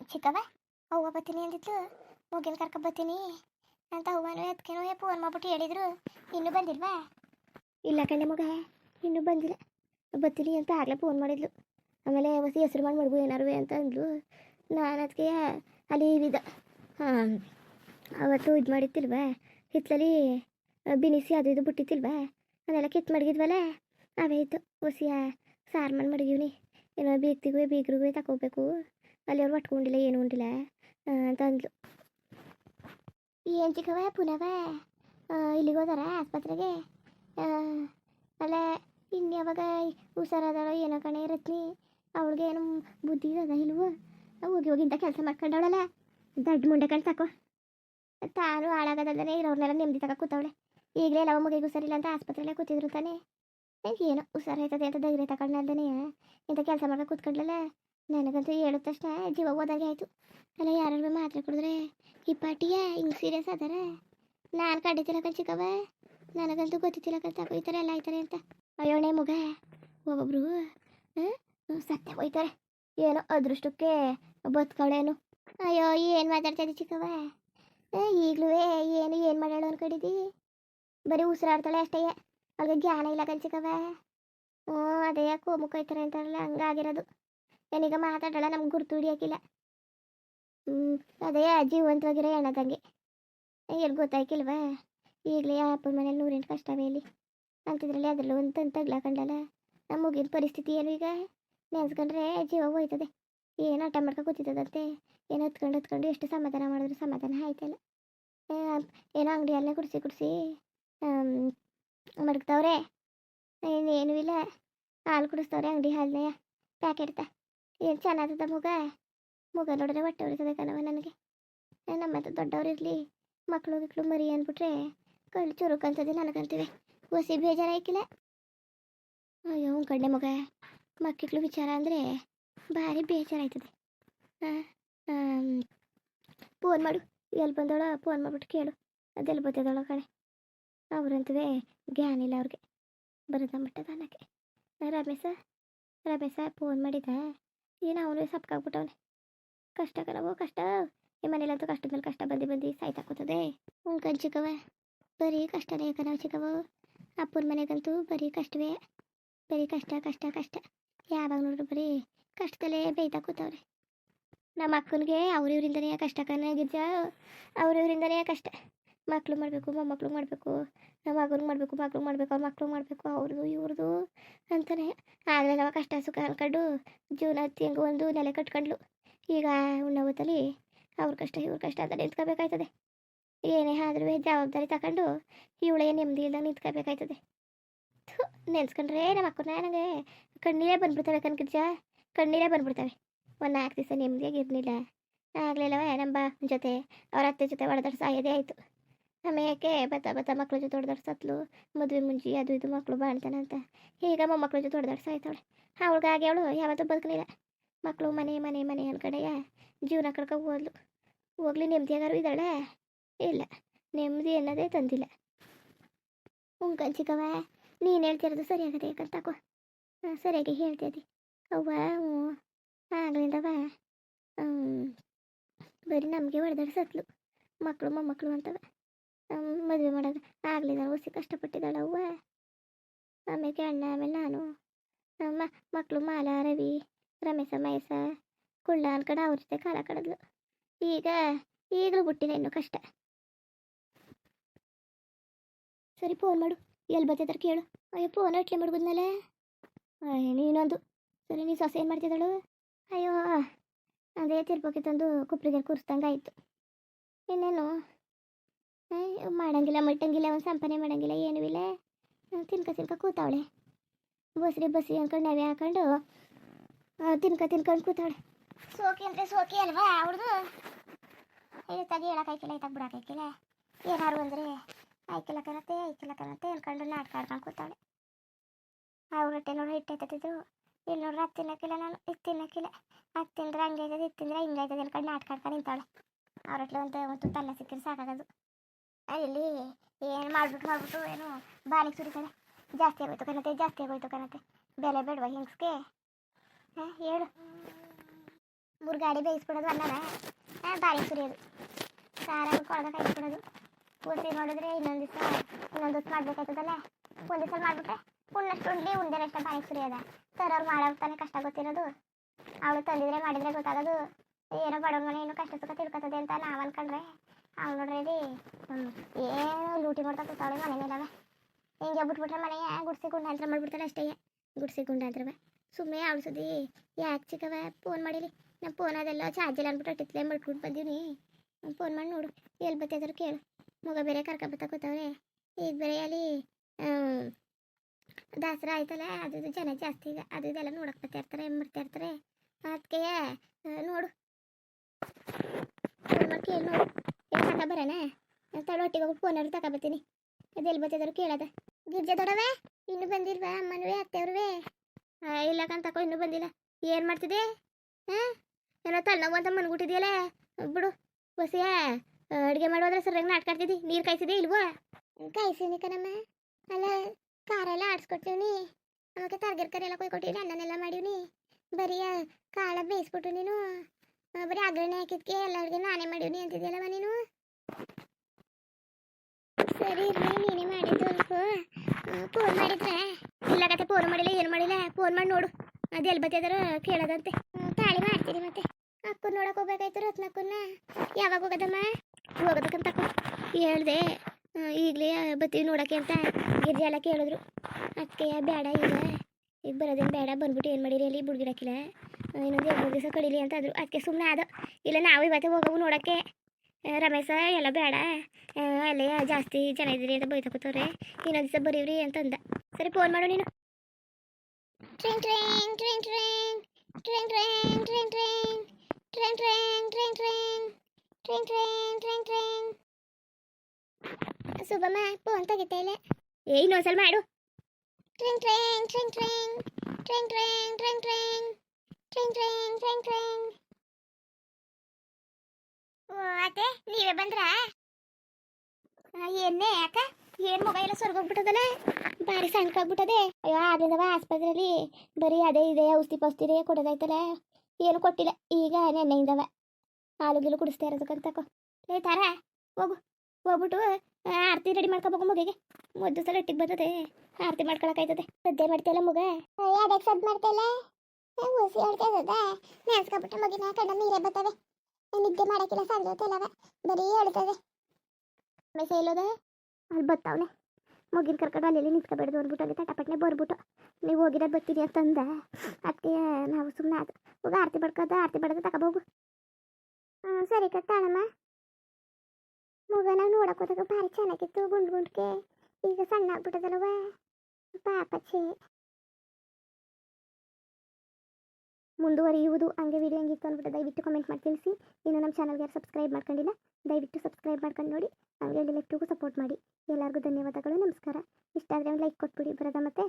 ಚಿಕ್ಕವ ಅವ್ವ ಬತ್ತೀನಿ ಅಂದಿದ್ಲು. ಮುಗಿನ ಕರ್ಕ ಬತ್ತೀನಿ ಅಂತ ಅವ್ವನು ಎತ್ಕೇನೋ ಫೋನ್ ಮಾಡ್ಬಿಟ್ಟು ಹೇಳಿದ್ರು. ಇನ್ನೂ ಬಂದಿಲ್ವಾ? ಇಲ್ಲ ಕಣೆ ಮಗ, ಇನ್ನೂ ಬಂದಿಲ್ಲ. ಬತ್ತೀನಿ ಅಂತ ಆಗಲೇ ಫೋನ್ ಮಾಡಿದ್ಲು. ಆಮೇಲೆ ಹೊಸ ಹೆಸರು ಮಾಡಿ ಮಡಗು ಏನಾರು ಅಂತ ಅಂದ್ಲು. ನಾನು ಅದಕ್ಕೆ ಅಲ್ಲಿ ಇದ್ದ. ಹಾಂ, ಅವತ್ತು ಇದು ಮಾಡಿತ್ತಿಲ್ವಾ? ಹಿತ್ತಲಲ್ಲಿ ಬಿನಿಸಿ ಅದು ಇದು ಬಿಟ್ಟಿತ್ತಿಲ್ವಾ? ಅದೆಲ್ಲ ಕಿತ್ತು ಮಡಗಿದ್ವಲ್ಲ? ಅವೇ ಇತ್ತು. ಹೊಸಿಯ ಸಾರು ಮಾಡಿ ಮಡಗಿವ್ನಿ. ಏನೋ ಬೀಗ್ತಿಗೂ ಬೀಗ್ರಿಗೂ ತಗೋಬೇಕು ಅಲ್ಲಿ ಅವ್ರು ಒಟ್ಕೊಂಡಿಲ್ಲ, ಏನು ಉಂಡಿಲ್ಲ ಅಂತ ಅಂದ್ಲು. ಏನು ಚಿಕ್ಕವ ಪುನವ ಇಲ್ಲಿಗೆ ಹೋದಾರ ಆಸ್ಪತ್ರೆಗೆ? ಅಲ್ಲ ಅಲ್ಲ ಇನ್ಯಾವಾಗ ಹುಷಾರಾದಳೋ ಏನೋ ಕಣೆ ರತ್ನಿ, ಅವಳಿಗೆ ಏನು ಬುದ್ಧಿ ಅದ ಇಲ್ವೋ? ಹೋಗಿ ಹೋಗಿ ಇಂಥ ಕೆಲಸ ಮಾಡ್ಕೊಂಡವಳಲ್ಲ. ದಡ್ಡ ಮುಂಡೆ ಕಣ್ ಸಾಕು. ತಾನು ಹಾಳಾಗೋದಲ್ದೇ ಇರೋರ್ನೆಲ್ಲ ನೆಮ್ಮದಿ ತಗ ಕೂತವಳೆ. ಈಗಲೇ ಲವ ಮುಗಿಗೆ ಹುಷಾರಿಲ್ಲ ಅಂತ ಆಸ್ಪತ್ರೆಯಲ್ಲೇ ಕೂತಿದ್ರು ತಾನೇ. ಏನೋ ಹುಷಾರಾಯ್ತದೆ ಅಂತ ಧೈರ್ಯ ತಗೊಂಡಲ್ದೇ ಇಂಥ ಕೆಲಸ ಮಾಡ್ಕೊಂಡು ಕೂತ್ಕೊಂಡ್ಲಲ್ಲ? ನನಗಂತೂ ಹೇಳಿದ ತಕ್ಷಣ ಜೀವ ಹೋದಾಗೆ ಆಯಿತು. ಅಲ್ಲ ಯಾರು ಮಾತ್ರೆ ಕುಡಿದ್ರೆ ಈ ಪಾಟಿಗೆ ಹಿಂಗೆ ಸೀರಿಯಸ್ ಅದಾರ? ನಾನು ಕಡಿತಿಲ್ಲ ಕಣ್ ಚಿಕ್ಕವ ನನಗಂತೂ ಗೊತ್ತಿತ್ತಿಲ್ಲ ಕಣ್ ಸಾಕು ಈ ಥರ ಎಲ್ಲ ಆಯ್ತಾರೆ ಅಂತ. ಅಯ್ಯೋಣೆ ಮುಗ. ಒಬ್ಬೊಬ್ರು ಸತ್ಯ ಹೋಯ್ತಾರೆ. ಏನೋ ಅದೃಷ್ಟಕ್ಕೆ ಬದುಕವಳೇನು ಅಯ್ಯೋ, ಏನು ಮಾತಾಡ್ತಾ ಇದ್ದಿ ಚಿಕ್ಕವ ಈಗಲೂ ಏನು ಏನು ಮಾಡ್ಯಾಳು ಅನ್ಕೊಂಡಿದ್ದಿ? ಬರೀ ಉಸಿರಾಡ್ತಾಳೆ ಅಷ್ಟೇ. ಅವ್ಳಿಗೆ ಜ್ಞಾನ ಇಲ್ಲ ಕಣ್ ಚಿಕ್ಕವ ಹ್ಞೂ ಅದೇ ಕೋಮು ಹೋಯ್ತಾರೆ ಅಂತಾರಲ್ಲ, ಹಂಗಾಗಿರೋದು. ಏನೀಗ ಮಾತಾಡಲ್ಲ, ನಮ್ಗೆ ಗುರ್ತು ಹಿಡಿಯೋಕ್ಕಿಲ್ಲ ಹ್ಞೂ ಅದೇ ಜೀವಂತವಾಗಿರೋ ಹೆಣ್ಣದಂಗೆ ಎಲ್ಲಿ ಗೊತ್ತಾಯ್ಕಿಲ್ವಾ? ಈಗಲೇ ಅಪ್ಪನ ಮನೇಲಿ ನೂರೆಂಟು ಕಷ್ಟವೇ ಇಲ್ಲಿ. ಅಂತಿದ್ರಲ್ಲಿ ಅದರಲ್ಲೂ ಒಂದು ತಂದು ತಗ್ಲಾಕಂಡಲ್ಲ. ನಮ್ಮ ಮುಗಿದ ಪರಿಸ್ಥಿತಿ ಏನು ಈಗ? ನೆನ್ಸ್ಕೊಂಡ್ರೆ ಜೀವ ಹೋಯ್ತದೆ. ಏನು ಆಟ ಮಾಡ್ಕೊ ಕೂತಿದ್ದದಂತೆ? ಏನು ಹತ್ಕೊಂಡು ಹತ್ಕೊಂಡು ಎಷ್ಟು ಸಮಾಧಾನ ಮಾಡಿದ್ರು ಸಮಾಧಾನ ಆಯ್ತಲ್ಲ. ಏನೋ ಅಂಗಡಿಯಲ್ಲೇ ಕುಡಿಸಿ ಕುಡಿಸಿ ಮಡಗ್ತವ್ರೆ. ಇನ್ನೇನು ಇಲ್ಲ. ಹಾಲು ಕುಡಿಸ್ತವ್ರೆ ಅಂಗಡಿ ಹಾಲನೆಯ ಪ್ಯಾಕೆಟ್ದ ಏನು ಚೆನ್ನಾಗ್ತದ ಮುಗ? ಮುಗ ನೋಡಿದ್ರೆ ಹೊಟ್ಟೆ ಉರಿತದೆ ಕಣವ ನನಗೆ. ಏ, ನಮ್ಮಂತ ದೊಡ್ಡವ್ರು ಇರಲಿ ಮಕ್ಕಳು ಗಿಕ್ಳು ಮರಿ ಅಂದ್ಬಿಟ್ರೆ ಕಳ್ಳು ಚೂರು ಅಂತದೆ ನನಗಂತೀವಿ. ಹೊಸಿ ಬೇಜಾರ ಆಯ್ಕಿಲ್ಲ ಅಯ್ಯೋ ಕಣ್ಣೆ ಮಗ. ಮಕ್ಕಿಕ್ಳು ವಿಚಾರ ಅಂದರೆ ಭಾರಿ ಬೇಜಾರ ಆಯ್ತದೆ ಫೋನ್ ಮಾಡು. ಎಲ್ಲಿ ಬಂದವಳ ಫೋನ್ ಮಾಡ್ಬಿಟ್ಟು ಕೇಳು. ಅದೆಲ್ಲಿ ಬರ್ತದವಳ ಕಣೆ? ಅವ್ರಂತವೇ ಜ್ಞಾನ ಇಲ್ಲ ಅವ್ರಿಗೆ. ಬರೋದಂಬಿಟ್ಟದ ಅನ್ನಕ್ಕೆ. ರಮೇಶ ರಮೇಶ ಫೋನ್ ಮಾಡಿದ? ಏನು ಅವನು ಸಪ್ಕಾಗ್ಬಿಟ್ಟವನೆ ಕಷ್ಟ ಕಣವೋ ಕಷ್ಟ. ಈ ಮನೇಲಂತೂ ಕಷ್ಟದ ಮೇಲೆ ಕಷ್ಟ ಬಂದು ಬಂದು ಸಾಯ್ತಾಕೋತದೆ ಕೂತದೆ. ಉಣ್ಕಂಡ್ ಚಿಕ್ಕವ. ಬರೀ ಕಷ್ಟನೇ ಕಣವ ಚಿಕ್ಕವ. ಅಪ್ಪನ ಮನೆಗಂತೂ ಬರೀ ಕಷ್ಟವೇ. ಬರೀ ಕಷ್ಟ ಕಷ್ಟ ಕಷ್ಟ. ಯಾವಾಗ ನೋಡ್ರಿ ಬರೀ ಕಷ್ಟದಲ್ಲೇ ಬೇಯ್ತಾ ಕೂತವ್ರೆ. ನಮ್ಮ ಅಕ್ಕನಿಗೆ ಅವ್ರ ಇವರಿಂದನೇ ಕಷ್ಟ ಕಣ ಅವ್ರ ಇವರಿಂದನೇ ಕಷ್ಟ. ಮಕ್ಳು ಮಾಡಬೇಕು, ಮೊಮ್ಮಕ್ಳು ಮಾಡಬೇಕು, ನಮ್ಮ ಮಗನಿಗೆ ಮಾಡಬೇಕು, ಮಕ್ಳು ಮಾಡಬೇಕು, ಅವ್ರ ಮಕ್ಳು ಮಾಡಬೇಕು, ಅವ್ರದ್ದು, ಇವ್ರದ್ದು ಅಂತಾನೆ. ಆದರೆ ನಾವು ಕಷ್ಟ ಸುಖ ಅನ್ಕೊಂಡು ಜೀವನ ಹೆಂಗೆ ಒಂದು ನೆಲೆ ಕಟ್ಕೊಂಡ್ಲು. ಈಗ ಉಣ್ಣವತ್ತಲ್ಲಿ ಅವ್ರ ಕಷ್ಟ, ಇವ್ರ ಕಷ್ಟ ಅಂತ ನಿಂತ್ಕೋಬೇಕಾಯ್ತದೆ. ಏನೇ ಆದ್ರೂ ಜವಾಬ್ದಾರಿ ತಗೊಂಡು ಇವಳೇ ನೆಮ್ಮದಿ ಇಲ್ದಂಗೆ ನಿಂತ್ಕೋಬೇಕಾಯ್ತದೆ. ನೆನ್ಸ್ಕೊಂಡ್ರೆ ನಮ್ಮ ಅಕ್ಕನ ನನಗೆ ಕಣ್ಣೀರೇ ಬಂದ್ಬಿಡ್ತವೆ ಕಣ್ಕಿಜ್ಜ ಕಣ್ಣೀರೇ ಬಂದ್ಬಿಡ್ತವೆ. ಒಂದು ನಾಲ್ಕು ದಿವಸ ನೆಮ್ಮದಿಯಾಗಿ ಇರಲಿಲ್ಲ. ಆಗಲಿಲ್ಲವೇ, ನಮ್ಮ ಜೊತೆ, ಅವ್ರ ಅತ್ತೆ ಜೊತೆ ಹೊಡೆದಾಡ್ ಸಾಯೋದೇ ಆಯಿತು. ಆಮೇಲೆ ಬತ್ತ ಬತ್ತ ಮಕ್ಳ ಜೊತೆ ಹೊಡೆದಾಡ್ ಸತ್ಲು ಮದುವೆ ಮುಂಚೆ ಅದು ಇದು ಮಕ್ಕಳು ಬಾಳ್ತಾನಂತ ಈಗ ಮೊಮ್ಮಕ್ಳ ಜೊತೆ ಹೊಡೆದಾಡ್ ಸಾಯ್ತಾವಳೆ ಅವಳಿಗಾಗಿ ಅವಳು, ಯಾವತ್ತೂ ಬದುಕಲಿಲ್ಲ. ಮಕ್ಕಳು ಮನೆ ಮನೆ ಮನೆ ಅನ್ಕಡೆಯ ಜೀವನ ಕಡ್ಕ ಹೋದ್ಲು. ಹೋಗ್ಲಿ ನೆಮ್ಮದಿಯಾಗಾರು ಇದ್ದಾಳೆ? ಇಲ್ಲ. ನೆಮ್ಮದಿ ಅನ್ನೋದೇ ತಂದಿಲ್ಲ. ಉಂಕನ್ ಚಿಕ್ಕವ ನೀನು ಹೇಳ್ತಿರೋದು ಸರಿಯಾಗದೆ ಯಾಕಂತ ತಕೋ. ಹಾಂ, ಸರಿಯಾಗಿ ಹೇಳ್ತಿದ್ದಿ ಅವ್ವ, ಹ್ಞೂ. ಆಗ್ಲಿಂದವ ಬರೀ ನಮಗೆ ಹೊಡೆದಾಡ್ಸತ್ಲು. ಮಕ್ಕಳು ಮೊಮ್ಮಕ್ಕಳು ಅಂತವೆ. ಮದುವೆ ಮಾಡೋದು ಆಗಲಿಲ್ಲ ಓಸಿ ಕಷ್ಟಪಟ್ಟಿದ್ದಾಳೆ ಅವ್ವ. ಆಮೇಲೆ ಅಣ್ಣ, ಆಮೇಲೆ ನಾನು. ನಮ್ಮ ಮಕ್ಕಳು ಮಾಲ, ರವಿ, ರಮೇಶ, ಮಹೇಶ ಕುಳ್ಳ ಅನ್ಕಡೆ ಅವ್ರ ಜೊತೆ ಕಾಲ ಕಡದ್ಲು ಈಗ, ಈಗಲೂ ಬಿಟ್ಟಿಲ್ಲ ಇನ್ನು ಕಷ್ಟ. ಸರಿ ಫೋನ್ ಮಾಡು. ಎಲ್ಲಿ ಬರ್ತಿದ್ದಾರೆ ಕೇಳು. ಅಯ್ಯೋ ಫೋನ್ ಇಟ್ಲೆ ಮಡ್ಗುದ್ನಲ್ಲ. ಅಯ್ಯ ನೀನೊಂದು. ಸರಿ, ನೀ ಸೊಸೆ ಏನು ಮಾಡ್ತಿದ್ದಾಳು? ಅಯ್ಯೋ, ಅದೇ ತಿರ್ಬೇಕಿತ್ತು ತಂದು ಕುಪ್ರಿಗೆ ಕೂರಿಸ್ದಂಗೆ ಆಯಿತು ಇನ್ನೇನು? ಮಾಡಂಗಿಲ್ಲ, ಮಟ್ಟಂಗಿಲ್ಲ, ಒಂದು ಸಂಪನೆ ಮಾಡಂಗಿಲ್ಲ, ಏನೂ ಇಲ್ಲ. ತಿನ್ಕ ತಿನ್ಕ ಕೂತಾವಳೆ. ಬಸ್ರಿ ಬಸ್ರಿ ಅನ್ಕೊಂಡು ನಾವೇ ಹಾಕೊಂಡು ತಿನ್ಕ, ತಿನ್ಕೊಂಡು ಕೂತಾವಳೆ. ಸೋಕಿ ಅಂದರೆ ಸೋಕಿ ಅಲ್ವಾ ಅವ್ರದ್ದು ಐತಾಗಿ ಹೇಳಕ್ಕಾಯ್ಕಿಲ್ಲ ಐತಾಗ ಬಿಡಕ್ಕಾಯ್ಕಿಲ್ಲ ಏನಾರು ಅಂದರೆ, ಆಯ್ಕಿಲ್ಲ ಕನತೆ ಆಯ್ಕಿಲ್ಲ ಕನತೆ ಅನ್ಕೊಂಡು ನಾಟಕ ಆಡ್ಕೊಂಡು ಕೂತಾಳೆ ಅವ್ರ ಹೊಟ್ಟೆ ನೋಡಿ ಹಿಟ್ಟೈತದಿದ್ದು ಇಲ್ಲಿ ನೋಡ್ರೆ ನಾನು, ಇದು ತಿನ್ನಕ್ಕಿಲ್ಲ ಅದು ತಿಂದ್ರೆ ಹಂಗೆ ಆಯ್ತದೆ ಇದು ತಿಂದ್ರೆ ಹಿಂಗೆ ಆಯ್ತದೆ ಅನ್ಕೊಂಡು ನಾಟಕ ನಿಂತಾವಳೆ. ಅವ್ರ ಹೊಟ್ಟೆ ಒಂದು ಒಂದು ತಲ್ಲ ಸಿಕ್ಕಿದ್ರೆ ಸಾಕಾಗೋದು. ಅಲ್ಲಿ ಏನು ಮಾಡ್ಬಿಟ್ಟು ಮಾಡ್ಬಿಟ್ಟು ಏನು ಬಾಲಿಗೆ ಸುರಿತಾಳೆ ಜಾಸ್ತಿ ಆಗೋಯ್ತು ಕಣತೆ ಜಾಸ್ತಿ ಆಗೋಯ್ತು ಕಣತೆ ಬೆಲೆ ಬೇಡವಾ ಹಿಂಗ್ಸ್ಗೆ? ಹಾಂ, ಹೇಳು. ಮೂರು ಗಾಡಿ ಬೇಯಿಸ್ಬಿಡೋದು ಅನ್ನನ? ಹಾಂ, ಬಾಲಿಗೆ ಸುರಿಯೋದು. ಸಾರಾಗಿ ಕೊಳಗ ಕಾಯಿಸ್ಬಿಡೋದು ಪೂರ್ತಿ ನೋಡಿದ್ರೆ ಇನ್ನೊಂದು ದಿವಸ ಇನ್ನೊಂದು ದಿವಸ ಮಾಡ್ಬೇಕಾಯ್ತದಲ್ಲ? ಒಂದು ದಿವಸ ಮಾಡ್ಬಿಟ್ರೆ ಉಣ್ಣಷ್ಟು ಉಂಡ್ಲಿ ಉಂಡೆರಷ್ಟ ಬಾಯಿಗೆ ಸುರಿಯೋದ. ತರೋರು ಮಾಡೋರು ತಾನೇ ಕಷ್ಟ ಗೊತ್ತಿರೋದು. ಅವಳು ತಂದಿದ್ರೆ ಮಾಡಿದ್ರೆ ಗೊತ್ತಾಗೋದು. ಏನೋ ಬಡವ್ರ ಮನೆ ಏನು ಕಷ್ಟ ಸುಖ ತಿಳ್ಕೊತದೆ ಅಂತ ನಾವು ಅನ್ಕೊಂಡ್ರೆ. ರೀ ಏನು ಲೂಟಿ ಮಾಡ್ತಾ ಕೂತಾವಳೆ ಮನೆ ಮೇಲವೆ. ಹಿಂಗೆ ಬಿಟ್ಬಿಟ್ರೆ ಮನೆ ಗುಡ್ಸಿ ಗುಂಡಾಂತರ ಮಾಡಿಬಿಡ್ತಾರೆ ಅಷ್ಟೇ. ಗುಡ್ಸಿ ಗುಂಡಾಂತರ ಸುಮ್ಮನೆ ಅವಳು ಯಾಕೆ ಚಿಕವ ಫೋನ್ ಮಾಡಿಲಿ. ನಾ ಫೋನ್ ಅದೆಲ್ಲ ಚಾರ್ಜ್ ಇಲ್ಲ ಅಂದ್ಬಿಟ್ಟು ಅಟ್ಟಿತ್ಲೆ ಮಾಡ್ಕೊಂಡು ಬಂದೀನಿ ಫೋನ್ ಮಾಡಿ ನೋಡು ಎಲ್ಲಿ ಬತ್ತಿದ್ರು ಕೇಳು. ಮಗ ಬೇರೆ ಕರ್ಕೊಬತ್ತಾ ಕೂತವ್ರೆ ಈಗ ಬೇರೆ ಅಲ್ಲಿ ದಸರಾ ಆಯ್ತಲ್ಲ, ಅದು ಇದು ಜನ ಜಾಸ್ತಿ ಈಗ. ಅದು ಇದೆಲ್ಲ ನೋಡಕ್ಕೆ ಬರ್ತಾ ಇರ್ತಾರೆ ಮಾಡ್ತಾ ಇರ್ತಾರೆ. ಅದಕ್ಕೆ ನೋಡು. ಫೋನ್ ಮಾಡಿ ಕೇಳಿ ನೋಡು. ತಕ ಬರೋಣ ತಡ ಒಟ್ಟಿಗೆ ಹೋಗಿ ಫೋನವ್ರು ತಕ ಬರ್ತೀನಿ. ಅದೆಲ್ಲಿ ಬತ್ತಿದ್ರು ಕೇಳದ. ಗಿರ್ಜಾ ದೊಡವೆ ಇನ್ನು ಬಂದಿಲ್ವಾ ಅಮ್ಮನವೇ, ಅತ್ತೆಯವ್ರವೇ? ಇಲ್ಲ ತಕೋ, ಇನ್ನು ಬಂದಿಲ್ಲ. ಏನು ಮಾಡ್ತಿದ್ದೆ? ಹಾಂ? ಏನೋ ತಲೆನೋವು ಅಂತ ಮನ್ಗುಟ್ಟಿದೆಯಲ್ಲ ಬಿಡು. ಬಸಿಯ ಅಡುಗೆ ಮಾಡೋದ್ರೆ ಸರಿಯಾಗಿ ನಾಟ್ಕಾಡ್ತಿದ್ದಿ ನೀರು ಕಾಯಿಸಿದೆ ಇಲ್ವೋ? ಕಾಯಿಸಿನಿ ಕಣಮ್ಮ. ಅಲ್ಲ ಕಾರೆಲ್ಲ ಆಡ್ಸ್ಕೊಟ್ಟಿವ್ನಿ ಆಮೇಲೆ ತರ್ಗಿರ್ಕರಿ ಎಲ್ಲ ಕೊಯ್ಕೊಟ್ಟಿನಿ ಅನ್ನನೆಲ್ಲ ಮಾಡೀವ್ನಿ. ಬರೀ ಕಾಳ ಬೇಯಿಸ್ಬಿಟ್ಟು ನೀನು. ಬರೀ ಅಗ್ರಣೆ ಹಾಕಿದ್ಕೆ ಎಲ್ಲ ಅಡುಗೆ ನಾನೇ ಮಾಡೀವ್ನಿ ಅಂತಿದ್ಯಲ್ಲವ ನೀನು? ಸರಿ ನೀನೇ ಮಾಡಿದ್ದು ಅನ್ಕೋ ಫೋನ್ ಇಲ್ಲ ಕತೆ ಫೋನ್ ಮಾಡಿಲ್ಲ, ಏನು ಮಾಡಿಲ್ಲ? ಫೋನ್ ಮಾಡಿ ನೋಡು. ಅದು ಎಲ್ಲಿ ಬತ್ತಿದಾರ ಕೇಳದಂತೆ. ತಾಳಿ ಮಾಡ್ತೀನಿ ಮತ್ತೆ. ಅಕ್ಕನ ನೋಡಕ್ ಹೋಗ್ಬೇಕಾಯ್ತು, ರತ್ನಕ್ಕನ್ನ. ಯಾವಾಗ ಹೋಗೋದಮ್ಮ? ಹೋಗೋದಕ್ಕಂತ ಹೇಳ್ದೆ ಈಗಲೇ ಬತ್ತೀವಿ ನೋಡಕ್ಕೆ ಅಂತ. ಗಿರ್ಜೆ ಎಲ್ಲ ಕೇಳಿದ್ರು. ಅದಕ್ಕೆ ಬೇಡ ಈಗ. ಈಗ ಬರೋದೇನು ಬೇಡ, ಬಂದ್ಬಿಟ್ಟು ಏನು ಮಾಡಿರಿ ಅಲ್ಲಿ ಬುಡ್ಗಿಡಕ್ಕಿಲ್ಲ? ಇನ್ನೊಂದು ಎರಡು ಮೂರು ದಿವಸ ಕಳೀಲಿ ಅಂತ ಆದರು ಅದಕ್ಕೆ ಸುಮ್ಮನೆ ಆದ. ಇಲ್ಲ, ನಾವು ಇವತ್ತೇ ಹೋಗವು ನೋಡೋಕ್ಕೆ. ರಮೇಶ ಎಲ್ಲ ಬೇಡ ಅಲ್ಲಿ ಜಾಸ್ತಿ ಜನ ಇದ್ದೀರಿ ಅಂತ ಬೈತಾ ಕೂತವ್ರೆ ಇನ್ನೊಂದು ದಿವಸ ಬರೀವ್ರಿ ಅಂತಂದ ಸರಿ ಫೋನ್ ಮಾಡು ನೀನು ಟ್ರಿಂಗ್ ಟ್ರಿಂಗ್ ಟ್ರಿಂಗ್ ಟ್ರಿಂಗ್ ಟ್ರಿಂಗ್ ಟ್ರಿಂಗ್ ಟ್ರಿಂಗ್ ಟ್ರಿಂಗ್ ಟ್ರಿಂಗ್ ಟ್ರಿಂಗ್ ಟ್ರಿಂಗ್ ಟ್ರಿಂಗ್ ಟ್ರಿಂಗ್ ಟ್ರಿಂಗ್ ಟ್ರಿಂಗ್ ಟ್ರಿಂಗ್ ಸುಬ್ಬಮ್ಮ ಫೋನ್ ತೆಗಿತಾ ಇಲ್ಲ ಏ ಇನ್ನೊಂದ್ಸಲ ಮಾಡು ಟ್ರಿಂಗ್ ಟ್ರಿಂಗ್ ಟ್ರಿಂಗ್ ಟ್ರಿಂಗ್ ಟ್ರಿಂಗ್ ಟ್ರಿಂಗ್ ಟ್ರಿಂಗ್ ಟ್ರಿಂಗ್ ಟ್ರಿಂಗ್ ಟ್ರಿಂಗ್ ಟ್ರಿಂಗ್ ಟ್ರಿಂಗ್ ಅತ್ತೆ ನೀವೇ ಬಂದ್ರಾ? ಏನೇ ಯಾಕ? ಏನ್ ಮೊಬೈಲ್ ಸೊರ್ಗೋಗ್ಬಿಟ್ಟದಲ್ಲ? ಬಾರಿ ಸಣ್ಣಕಾಗ್ಬಿಟ್ಟದೆ ಅಯ್ಯೋ ಆಗ್ಲಿಂದವ ಆಸ್ಪತ್ರೆಯಲ್ಲಿ ಬರೀ ಅದೇ ಇದೆ, ಔಷಧಿ ಪೌಷ್ಟಿದೆ ಕೊಡೋದಾಯ್ತಲ್ಲ. ಏನು ಕೊಟ್ಟಿಲ್ಲ, ಈಗ ನೆನ್ನೆಯಿಂದವ. ಹಾಲು ಗಿಲು ಕುಡಿಸ್ತಾ ಇರೋದಕ್ಕಂತಕೋ ಲೇ ತಾರ, ಹೋಗು. ಹೋಗ್ಬಿಟ್ಟು ಆರತಿ ರೆಡಿ ಮಾಡ್ಕೋಬೇಕು ಮಗಿಗೆ. ಮೊದ್ದು ಸಲ ಇಟ್ಟಿಗೆ ಬರ್ತದೆ ಆರತಿ ಮಾಡ್ಕೊಳಕಾಯ್ತದೆ ಸದ್ಯ ಮಾಡ್ತಿಲ್ಲ ಮಗ. ಅದಕ್ಕೆ ಸದ್ ಮಾಡ್ತಿಲ್ಲ ಉಸಿ ಹೇಳ್ತಾ ಇದ್ದದ ನೆನ್ಸ್ಕೊಬಿಟ್ಟು ಮಗಿನ ಕಣ್ಣ ನೀರೇ ಬರ್ತವೆ ನಿದ್ದೆ ಮಾಡಕ್ಕಿಲ್ಲ ಹೊತ್ತಲ್ಲವ ಬರೀ ಹೇಳ್ತದೆ. ಮೆಸೆ ಇಲ್ಲೋದೆ ಅಲ್ಲಿ ಬತ್ತಾವನೆ. ಮುಗಿನ ಕರ್ಕೊಂಡು ಅಲ್ಲಿ ನಿಂತ್ಕೊಬೇಡ್ದು ಅಂದ್ಬಿಟ್ಟು ಅಲ್ಲಿ ತಟಪಟ್ನೆ ಬರ್ಬಿಟ್ಟು. ನೀವು ಹೋಗಿರೋದು ಬರ್ತೀನಿ ಅಂತಂದ. ಅದಕ್ಕೆ ನಾವು ಸುಮ್ಮನೆ ಅದು ಹೋಗ ಆರತಿ ಬಡ್ಕೋದ ಆರತಿ ಬಡ್ದು ತಗೋಬೋಗು. ಹ್ಞೂ ಸರಿ ಕತ್ತಾಳಮ್ಮ ಮಗನ ನೋಡಕ್ಕೆ ಹೋದಾಗ ಭಾರಿ ಚೆನ್ನಾಗಿತ್ತು ಗುಂಡ್ ಗುಂಡ್ಕೆ. ಈಗ ಸಣ್ಣ ಆಗ್ಬಿಟ್ಟದಲ್ವ ಪಾಪಚ್ಚೆ ಮುಂದುವರಿಯುವುದು ಹಂಗೆ ವಿಡಿಯೋ ಹೆಂಗಿತ್ತು ಅಂದ್ಬಿಟ್ಟು ದಯವಿಟ್ಟು ಕಮೆಂಟ್ ಮಾಡಿ ತಿಳಿಸಿ. ಇನ್ನು ನಮ್ಮ ಚಾನಲ್ಗೆ ಯಾರು ಸಬ್ಸ್ಕ್ರೈಬ್ ಮಾಡ್ಕೊಂಡಿಲ್ಲ, ದಯವಿಟ್ಟು ಸಬ್ಸ್ಕ್ರೈಬ್ ಮಾಡ್ಕೊಂಡು ನೋಡಿ. ಹಂಗೆ ಲೆಫ್ಟಿಗೂ ಸಪೋರ್ಟ್ ಮಾಡಿ. ಎಲ್ಲರಿಗೂ ಧನ್ಯವಾದಗಳು, ನಮಸ್ಕಾರ. ಇಷ್ಟ ಆದರೆ ಒಂದು ಲೈಕ್ ಕೊಟ್ಬಿಡಿ ಬರೋದ ಮತ್ತೆ.